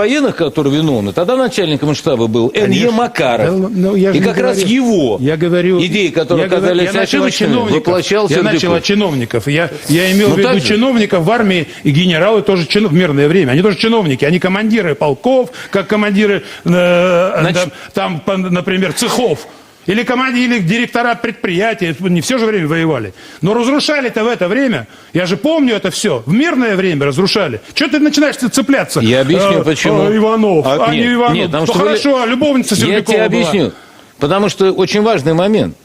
военных, которые виновны, тогда начальником штаба был Н.Е. Макаров. Да, ну, я же и как раз говорю. его Я говорю, идеи, которые я говорю- оказались я начал от ошибочными, чиновников. воплощал Я Сердюков. начал от чиновников. Я, я имел Ну, в виду же. чиновников в армии и генералы тоже чин- в мирное время. Они тоже чиновники. Они командиры полков, как командиры э, Значит- там, по- например, цехов. Или командиры, или директора предприятий. Не все же время воевали. Но разрушали-то в это время. Я же помню это все. В мирное время разрушали. Что ты начинаешь цепляться? Я объясню, Э, почему. э, Иванов, А, а, нет, не Иванов. нет, потому что вы- хорошо, а любовница Я Сердюкова тебе была. объясню. Потому что очень важный момент.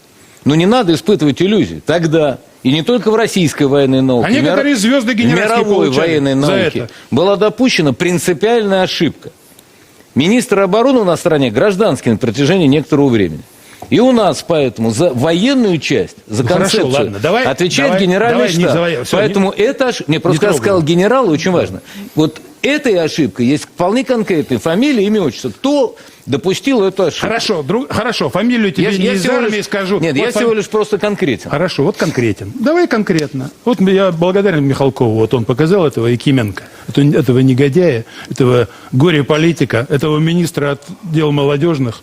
Ну, не надо испытывать иллюзий. Тогда, и не только в российской военной науке, А некоторые в звезды мировой военной науке была допущена принципиальная ошибка. Министр обороны у нас в стране гражданский на протяжении некоторого времени. И у нас поэтому за военную часть, за Ну, хорошо, концепцию ладно, давай- отвечает давай- генеральный давай не штаб. завоя- всё, поэтому это ошибка. Не, просто не я сказал трогай. генералу, очень важно. Вот этой ошибкой есть вполне конкретная фамилия, имя, отчество. Кто допустил эту ошибку? Хорошо, друг, хорошо, фамилию тебе не из всего армии лишь- скажу. Нет, Вот я фам- всего лишь просто конкретен. Хорошо, вот конкретен. Давай конкретно. Вот я благодарен Михалкову. Вот он показал этого Якименко, этого, этого негодяя, этого горе-политика, этого министра от дел молодежных.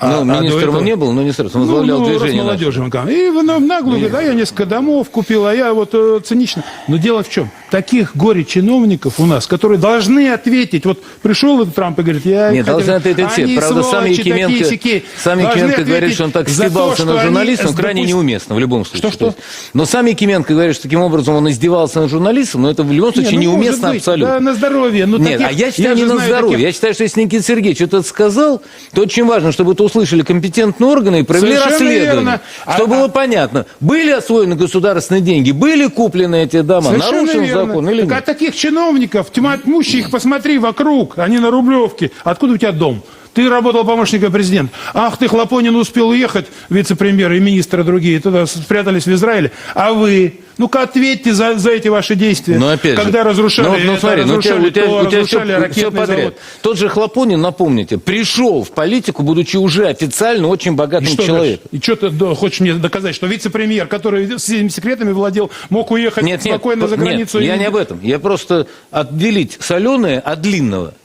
ну, до министром этого- он не был, но не сразу. Он Ну, возглавлял ну, движение. наше. молодежи. И в на- в наглую говорит, а я несколько домов купил, а я вот э, цинично. Но дело в чем? Таких горе-чиновников у нас, которые должны ответить. Вот пришел этот Трамп и говорит, я... Нет, должны ответить все. Правда, сам сволочи Якименко, такие-сяки. сам Якименко говорит, что он так за то, стебался что над они крайне допуст- неуместно в любом случае. Что-что? То есть- но сам Якименко говорит, что таким образом он издевался над журналистом, но это в любом случае Не, ну, неуместно быть, абсолютно. Да, на здоровье. Но Нет, таких- а я считаю не же на здоровье. таких- Я считаю, что если Никита Сергеевич это сказал, то очень важно, чтобы это услышали компетентные органы и провели Совершенно расследование. верно. А- Чтобы а- было понятно, были освоены государственные деньги, были куплены эти дома, Совершенно нарушен верно. Закон или так нет. а таких чиновников, тьма тьмущих, посмотри вокруг, они на Рублевке. Откуда у тебя дом? Ты работал помощником президента. Ах, ты, Хлопонин, успел уехать, вице-премьер и министры другие, туда спрятались в Израиле. А вы? Ну-ка, ответьте за, за эти ваши действия. Но опять Когда же, разрушали, ну, ну, смотри, ну, у тебя, разрушали у тебя, то, у тебя разрушали все, все ракетный подряд. завод. Тот же Хлопонин, напомните, пришел в политику, будучи уже официально очень И богатым что человеком. дальше? И что ты да, хочешь мне доказать, что вице-премьер, который всеми секретами владел, мог уехать Нет, нет, спокойно за нет, границу? я и- не об этом. Я просто отделить соленое от длинного.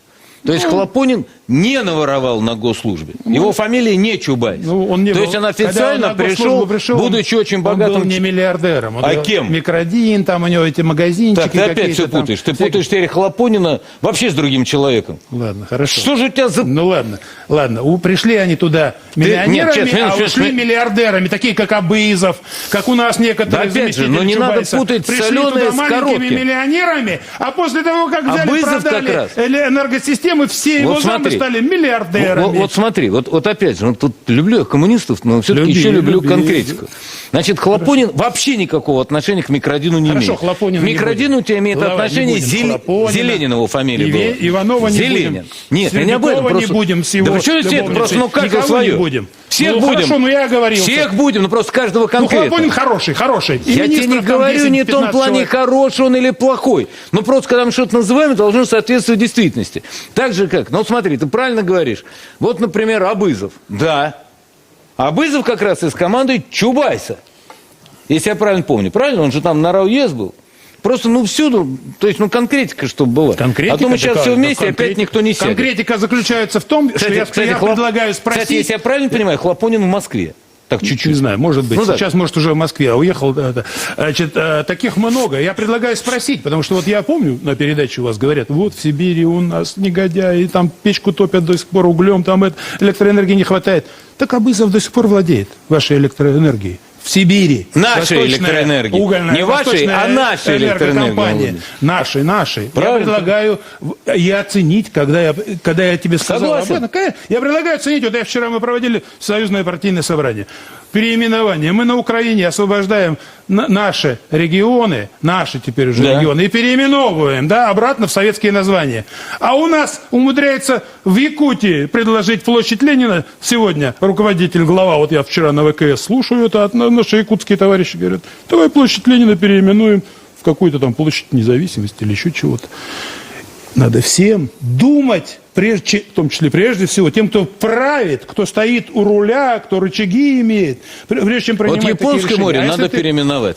То Ну. есть Хлопонин не наворовал на госслужбе. Его фамилия не Чубайс. Ну, он не То был- есть он когда официально он на госслужбу пришел, он- будучи очень Он богатым был не миллиардером. Он А был кем? Микродин, там у него эти магазинчики Так, ты опять какие-то все там. путаешь. Ты Всякие- путаешь теперь Хлопонина вообще с другим человеком. Ладно, хорошо. Что же у тебя за... Ну ладно, ладно. У, пришли они туда миллионерами, нет, честно, а честно, ушли честно. миллиардерами, такие как Абызов, как у нас некоторые Да опять же, заместители но не надо Чубайса. путать Пришли соленое туда с маленькими коротким. миллионерами, а после того, как взяли, Абызов продали как раз. эле- энергосистемы, все его Вот смотри. стали миллиардерами. вот- вот смотри, вот, вот опять же, ну, тут люблю я коммунистов, но все-таки Люби, еще люблю люби. конкретику. Значит, Хлопонин вообще никакого отношения к Микродину не Хорошо, имеет. Не Микродину у тебя имеет Ну, давай, отношение. Зел-. Зеленин его фамилия Иве- была. Иванова не Зеленин. будем. Нет, я не об этом. Просто... не будем с его Да почему все это просто, ну как Никого свое? не будем. Всех Ну, будем. хорошо, ну я оговорился. Всех будем, но просто каждого Ну, конкретно. Хлопонин хороший, хороший. И Я тебе не говорю не в том 10-15 плане, человек. хороший он или плохой. Но просто, когда мы что-то называем, должно соответствовать действительности. Так же как, ну смотри, ты правильно говоришь. Вот, например, Абызов. Да. Абызов как раз из команды Чубайса. Если я правильно помню. Правильно? Он же там на РАУЕС был. Просто, ну, всюду, то есть, ну, конкретика, чтобы была. Конкретика а то мы сейчас все вместе, ну, опять конкретика- никто не сядет. Конкретика заключается в том, что я, я Хлоп- предлагаю спросить... Кстати, если я правильно понимаю, Хлопонин в Москве. Так чуть-чуть. Не знаю, может быть. Ну да. Сейчас, может, уже в Москве, а уехал. да, да. Значит, э, таких много. Я предлагаю спросить, потому что вот я помню, на передаче у вас говорят, вот в Сибири у нас негодяи, там печку топят до сих пор углем, там электроэнергии не хватает. Так Абызов до сих пор владеет вашей электроэнергией. В Сибири. Нашей Восточная электроэнергией. Угольная, Не вашей, восточная а нашей энергокомпания. электроэнергией. Нашей, нашей. Правильно. Я предлагаю в- и оценить, когда я, когда я тебе сказал Согласен. об этом. Конечно, Я предлагаю оценить, вот я вчера мы проводили союзное партийное собрание. Переименование. Мы на Украине освобождаем на- наши регионы, наши теперь уже Да. регионы, и переименовываем, да, обратно в советские названия. А у нас умудряется в Якутии предложить площадь Ленина сегодня руководитель, глава, вот я вчера на ВКС слушаю это, от- наши якутские товарищи говорят, давай площадь Ленина переименуем в какую-то там площадь независимости или еще чего-то. Надо всем думать, прежде, в том числе прежде всего, тем, кто правит, кто стоит у руля, кто рычаги имеет, прежде чем принимать Вот такие Японское решения. море А надо ты- переименовать.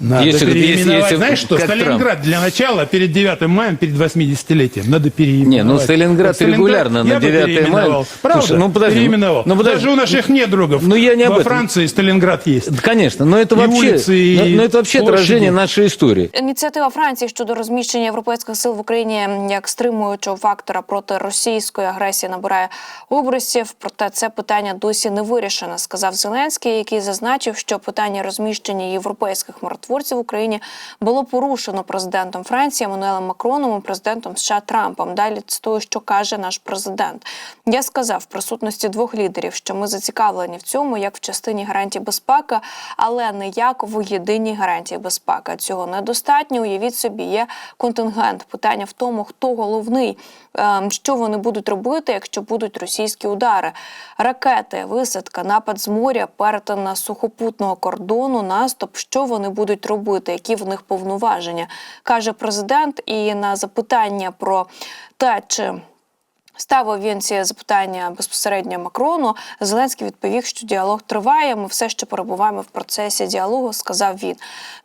Надо Если- переименовать. если- Знаешь что, как Трамп. Сталинград для начала перед 9 маем, перед 80-летием. Надо переименовать. Не, ну, Сталинград Вот регулярно на я бы 9 переименовал. мая. Правда? Слушай, ну, подожди, Переименовал. ну, подожди. Даже у наших недругов Ну, я не об во этом. Франции Сталинград есть. Да, Конечно, но это И вообще, улицы, и но, но это вообще площади. отражение нашей истории. Ініціатива Франції щодо розміщення європейських сил в Україні як стримуючого фактора проти російської агресії набирає обрисів. Проте це питання досі не вирішено, сказав Зеленський, який зазначив, що питання розміщення європейських миротворців в Україні було порушено президентом Франції Еммануелем Макроном і президентом США Трампом. Далі цитую, що каже наш президент. Я сказав в присутності двох лідерів, що ми зацікавлені в цьому як в частині гарантій безпеки, але не як в єдиній гарантії безпеки. Цього недостатньо. Уявіть собі, є контингент. Питання в тому, хто головний, ем, що вони будуть робити, якщо будуть російські удари, ракети, висадка, напад з моря, перетин сухопутного кордону, наступ. Що вони будуть робити? Які в них повноваження? каже президент. І на запитання про те, чи Ставив він ці запитання безпосередньо Макрону. Зеленський відповів, що діалог триває. Ми все ще перебуваємо в процесі діалогу, сказав він.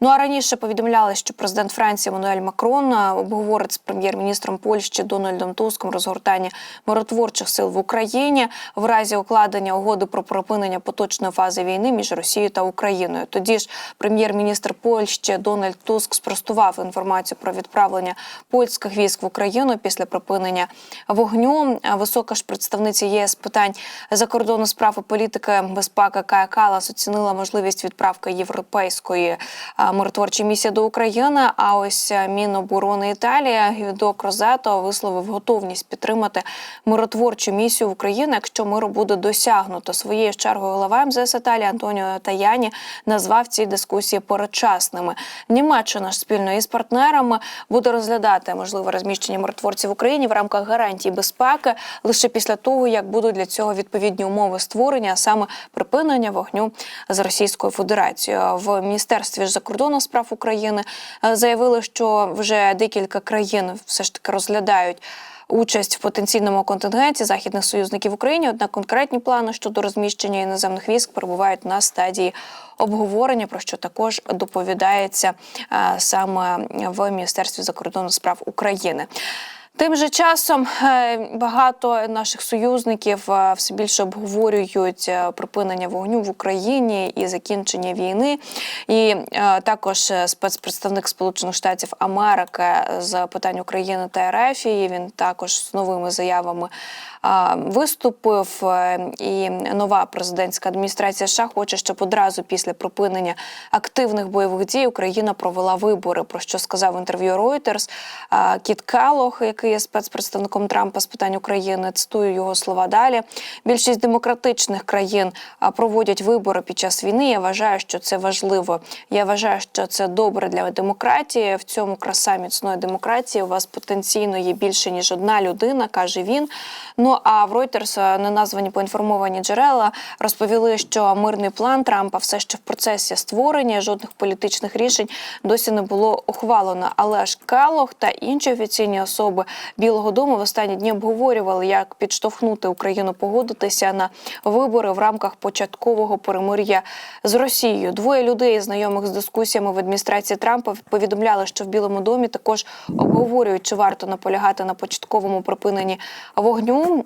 Ну а раніше повідомляли, що президент Франції Мануель Макрон е, обговорить з прем'єр-міністром Польщі Дональдом Туском розгортання миротворчих сил в Україні в разі укладення угоди про припинення поточної фази війни між Росією та Україною. Тоді ж прем'єр-міністр Польщі Дональд Туск спростував інформацію про відправлення польських військ в Україну після припинення вогню. Висока ж представниця ЄС питань закордонних справ і політики безпеки Кая Калас оцінила можливість відправки європейської миротворчої місії до України. А ось Міноборони Італії Гвідо Крозето висловив готовність підтримати миротворчу місію в Україну, якщо миру буде досягнуто. Своєю чергою голова МЗС Італії Антоніо Таяні назвав ці дискусії передчасними. Німеччина ж спільно із партнерами буде розглядати можливе розміщення миротворців в Україні в рамках гарантій безпеки лише після того, як будуть для цього відповідні умови створення, а саме припинення вогню з Російською Федерацією. В міністерстві закордонних справ України е, заявили, що вже декілька країн все ж таки розглядають. Участь в потенційному контингенті західних союзників в Україні, однак конкретні плани щодо розміщення іноземних військ перебувають на стадії обговорення, про що також доповідається е, саме в Міністерстві закордонних справ України. Тим же часом е, багато наших союзників е, все більше обговорюють е, припинення вогню в Україні і закінчення війни. І також спецпредставник Сполучених Штатів Америки з питань України та РФ, він також з новими заявами виступив. І нова президентська адміністрація США хоче, щоб одразу після припинення активних бойових дій Україна провела вибори. Про що сказав в інтерв'ю Reuters Кіт Келлог, який є спецпредставником Трампа з питань України. Цитую його слова далі. Більшість демократичних країн проводять вибори під час війни. Я вважаю, що це важливо. Я вважаю, що це добре для демократії. В цьому краса міцної демократії у вас потенційно є більше ніж одна людина, каже він. Ну а в Reuters неназвані поінформовані джерела розповіли, що мирний план Трампа все ще в процесі створення. Жодних політичних рішень досі не було ухвалено. Але ж Келлог та інші офіційні особи Білого Дому в останні дні обговорювали, як підштовхнути Україну погодитися на вибори в рамках початкового перемир'я з Росією. Двоє людей, знайомих з дискусіями в адміністрації Трампа, повідомляли, що в Білому домі також обговорюють, чи варто наполягати на початковому припиненні вогню,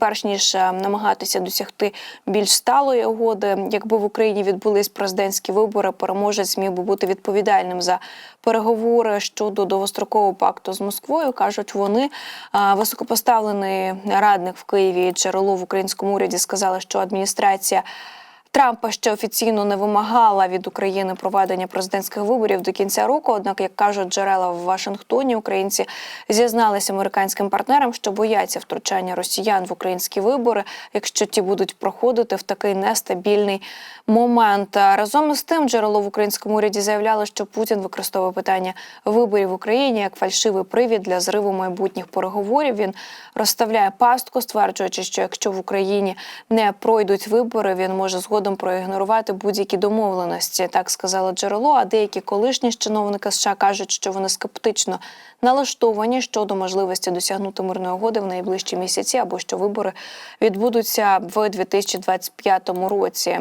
перш ніж е, намагатися досягти більш сталої угоди. Якби в Україні відбулись президентські вибори, переможець міг би бути відповідальним за переговори щодо довгострокового пакту з Москвою. кажуть вони. Високопоставлений радник в Києві джерело в українському уряді сказали, що адміністрація. Трампа ще офіційно не вимагала від України проведення президентських виборів до кінця року. Однак, як кажуть джерела в Вашингтоні, українці зізналися американським партнерам, що бояться втручання росіян в українські вибори, якщо ті будуть проходити в такий нестабільний момент. Разом із тим, джерело в українському уряді заявляло, що Путін використовує питання виборів в Україні як фальшивий привід для зриву майбутніх переговорів. Він розставляє пастку, стверджуючи, що якщо в Україні не пройдуть вибори, він може згодом проігнорувати будь-які домовленості. Так сказала джерело. А деякі колишні чиновники США кажуть, що вони скептично налаштовані щодо можливості досягнути мирної угоди в найближчі місяці, або що вибори відбудуться в 2025 році.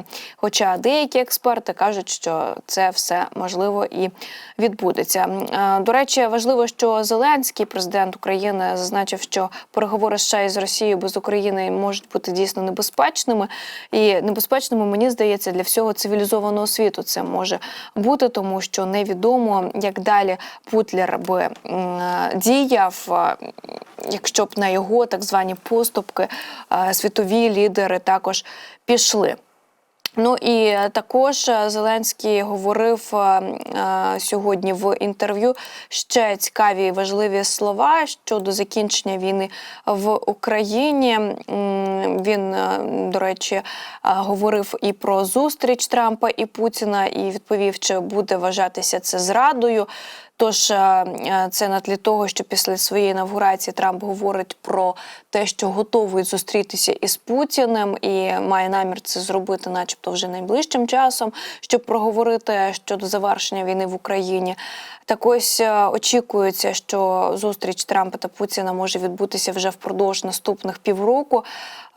Хоча деякі експерти кажуть, що це все можливо і відбудеться. Е, До речі, важливо, що Зеленський, президент України, зазначив, що переговори США із Росією без України можуть бути дійсно небезпечними. І небезпечними, мені здається, для всього цивілізованого світу це може бути, тому що невідомо, як далі Путлер би е, діяв, е, якщо б на його так звані поступки світові лідери також пішли. Ну і е, також е, Зеленський говорив е, сьогодні в інтерв'ю ще цікаві і важливі слова щодо закінчення війни в Україні. Він, до речі, говорив і про зустріч Трампа і Путіна, і відповів, чи буде вважатися це зрадою. Тож е, е, це на тлі того, що після своєї інавгурації Трамп говорить про те, що готовий зустрітися із Путіним і має намір це зробити, начебто, вже найближчим часом, щоб проговорити щодо завершення війни в Україні. Так ось е, очікується, що зустріч Трампа та Путіна може відбутися вже впродовж наступних півроку.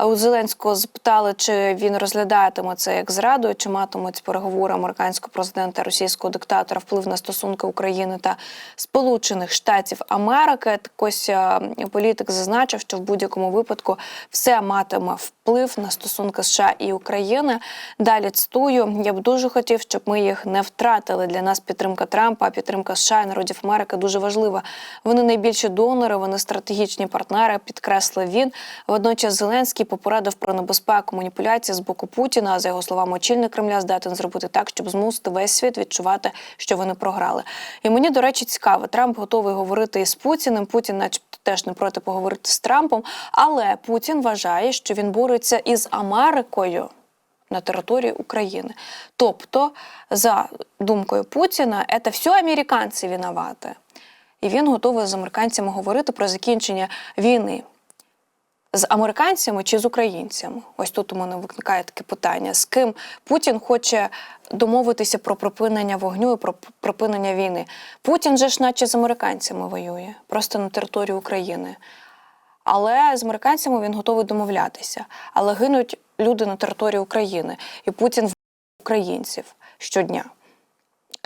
У Зеленського запитали, чи він розглядатиме це як зраду, чи матимуть переговори американського президента російського диктатора вплив на стосунки України та Сполучених Штатів Америки. Так ось е, політик зазначив, що в будь-якому випадку все матиме вплив на стосунки США і України. Далі цитую: я б дуже хотів, щоб ми їх не втратили. Для нас підтримка Трампа, підтримка США і народів Америки дуже важлива. Вони найбільші донори, вони стратегічні партнери. Підкреслив він. Водночас Зеленський попередив про небезпеку маніпуляції з боку Путіна. За його словами, очільник Кремля здатен зробити так, щоб змусити весь світ відчувати, що вони програли. І мені, до речі, цікаво, Трамп готовий говорити із Путіним. Путін, начебто, теж не проти поговорити з Трампом. Але Путін вважає, що він бореться із Америкою на території України. Тобто, за думкою Путіна, це все американці винувати. І він готовий з американцями говорити про закінчення війни. З американцями чи з українцями? Ось тут у мене виникає таке питання: з ким Путін хоче домовитися про припинення вогню і про припинення війни? Путін же ж, наче з американцями воює, просто на території України. Але з американцями він готовий домовлятися. Але гинуть люди на території України, і Путін в українців щодня.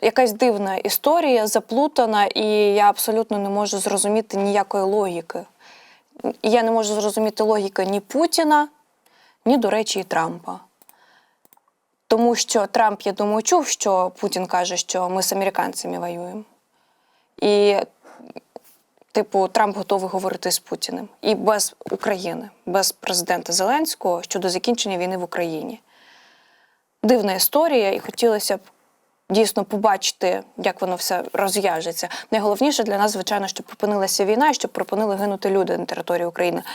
Якась дивна історія, заплутана, і я абсолютно не можу зрозуміти ніякої логіки. Я не можу зрозуміти логіки ні Путіна, ні, до речі, і Трампа. Тому що Трамп, я думаю, чув, що Путін каже, що ми з американцями воюємо. І, типу, Трамп готовий говорити з Путіним. І без України, без президента Зеленського щодо закінчення війни в Україні. Дивна історія, і хотілося б дійсно побачити, як воно все розв'яжеться. Найголовніше для нас, звичайно, щоб припинилася війна і щоб припинили гинути люди на території України.